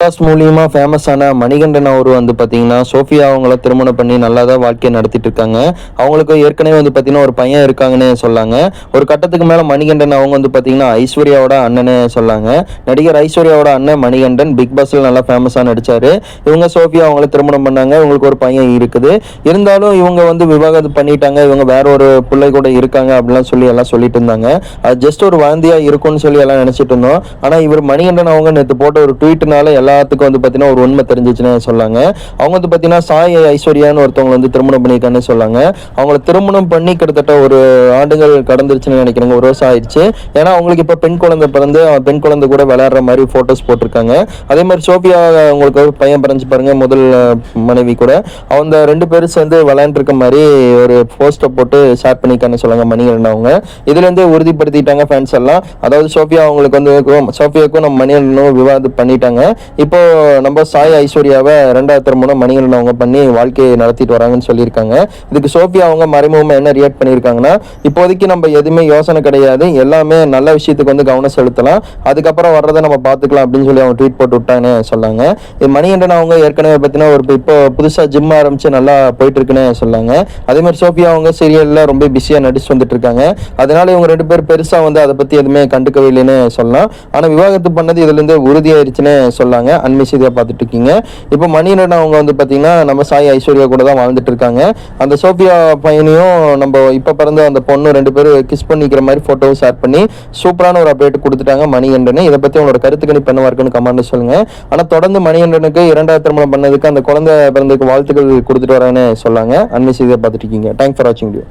Pass மூலியமா ஃபேமஸான மணிகண்டன் அவர் வந்து பார்த்தீங்கன்னா சோஃபியா அவங்கள திருமணம் பண்ணி நல்லா தான் வாழ்க்கையை நடத்திட்டு இருக்காங்க. அவங்களுக்கு ஏற்கனவே வந்து பார்த்தீங்கன்னா ஒரு பையன் இருக்காங்கன்னு சொல்லாங்க. ஒரு கட்டத்துக்கு மேலே மணிகண்டன் அவங்க வந்து பார்த்தீங்கன்னா ஐஸ்வர்யாவோட அண்ணனே சொல்லாங்க. நடிகர் ஐஸ்வர்யாவோட அண்ணன் மணிகண்டன் பிக் பாஸ்ல நல்லா ஃபேமஸாக நடிச்சாரு. இவங்க சோஃபியா அவங்கள திருமணம் பண்ணாங்க. இவங்களுக்கு ஒரு பையன் இருக்குது. இருந்தாலும் இவங்க வந்து விவாகரத்து பண்ணிட்டாங்க. இவங்க வேற ஒரு பிள்ளை கூட இருக்காங்க அப்படிலாம் சொல்லி எல்லாம் சொல்லிட்டு இருந்தாங்க. அது ஜஸ்ட் ஒரு வாந்தியாக இருக்கும்னு சொல்லி எல்லாம் நினைச்சிட்டு இருந்தோம். ஆனா இவர் மணிகண்டன் அவங்க நேற்று போட்ட ஒரு ட்வீட்னால எல்லாத்துக்கும் வந்து பார்த்தீங்கன்னா ஒரு உண்மை தெரிஞ்சிச்சுன்னு சொல்லாங்க. அவங்க வந்து பார்த்தீங்கன்னா சாய் ஐஸ்வர்யான்னு ஒருத்தவங்க வந்து திருமணம் பண்ணியிருக்காங்கன்னு சொல்லாங்க. அவங்கள திருமணம் பண்ணி கிட்டத்தட்ட ஒரு ஆண்டுகள் கடந்துருச்சுன்னு நினைக்கிறேங்க. ஒரு வருஷம் ஆயிடுச்சு. ஏன்னா அவங்களுக்கு இப்போ பெண் குழந்தை பிறந்து அவன் பெண் குழந்தை கூட விளையாடுற மாதிரி ஃபோட்டோஸ் போட்டிருக்காங்க. அதே மாதிரி சோஃபியா அவங்களுக்கு ஒரு பையன் பிறந்து பாருங்க முதல் மனைவி கூட. அவங்க ரெண்டு பேரும் சேர்ந்து விளையாண்டுருக்க மாதிரி ஒரு போஸ்ட்டை போட்டு ஷேர் பண்ணிக்கான்னு சொல்லுவாங்க மணிகண்டன் அவங்க. இதுலேருந்து உறுதிப்படுத்திட்டாங்க ஃபேன்ஸ் எல்லாம். அதாவது சோஃபியா அவங்களுக்கு வந்து சோஃபியாவுக்கும் நம்ம மணிகண்டனும் விவாதம் பண்ணிட்டாங்க. இப்போ நம்ம சாய் ஐஸ்வர்யாவை ரெண்டாவது திருமணம் மணிகண்டன் அவங்க பண்ணி வாழ்க்கையை நடத்திட்டு வராங்கன்னு சொல்லியிருக்காங்க. இதுக்கு சோஃபியா அவங்க மறைமுகமாக என்ன ரியாக்ட் பண்ணியிருக்காங்கன்னா இப்போதைக்கு நம்ம எதுவுமே யோசனை கிடையாது. எல்லாமே நல்ல விஷயத்துக்கு வந்து கவனம் செலுத்தலாம். அதுக்கப்புறம் வர்றதை நம்ம பார்த்துக்கலாம் அப்படின்னு சொல்லி அவங்க ட்வீட் போட்டு விட்டாங்கன்னு சொன்னாங்க இது மணிகண்டன் அவங்க ஏற்கனவே பார்த்தீங்கன்னா ஒரு இப்போ புதுசாக ஜிம் ஆரம்பிச்சு நல்லா போயிட்டு இருக்குன்னு சொன்னாங்க அதே மாதிரி சோஃபியா அவங்க சீரியலில் ரொம்ப பிஸியாக நடிச்சு வந்துட்டு இருக்காங்க அதனால இவங்க ரெண்டு பேரும் பெருசாக வந்து அதை பற்றி எதுவுமே கண்டுக்கவே இல்லைன்னு சொல்லலாம். ஆனால் விவாகரத்து பண்ணது இதுலேருந்து உறுதியாயிருச்சுன்னு சொல்லாங்க. இருக்காங்க. செய்தியாக பார்த்துட்டு இருக்கீங்க இப்போ மணிரன் அவங்க வந்து பார்த்தீங்கன்னா நம்ம சாய் ஐஸ்வர்யா கூட தான் வாழ்ந்துட்டு இருக்காங்க அந்த சோஃபியா பையனையும் நம்ம இப்போ பிறந்த அந்த பொண்ணு ரெண்டு பேரும் கிஸ் பண்ணிக்கிற மாதிரி ஃபோட்டோ ஷேர் பண்ணி சூப்பரான ஒரு அப்டேட் கொடுத்துட்டாங்க மணிகண்டன் இதை பற்றி உங்களோட கருத்து கணிப்பு இருக்குன்னு கமெண்ட் சொல்லுங்க. ஆனால் தொடர்ந்து மணிகண்டனுக்கு இரண்டாவது திருமணம் பண்ணதுக்கு அந்த குழந்தை பிறந்ததுக்கு வாழ்த்துக்கள் கொடுத்துட்டு வரேன்னு சொல்லாங்க. அண்மை பார்த்துட்டு இருக்கீங்க தேங்க்ஸ் ஃபார் வாட்சிங் வீடியோ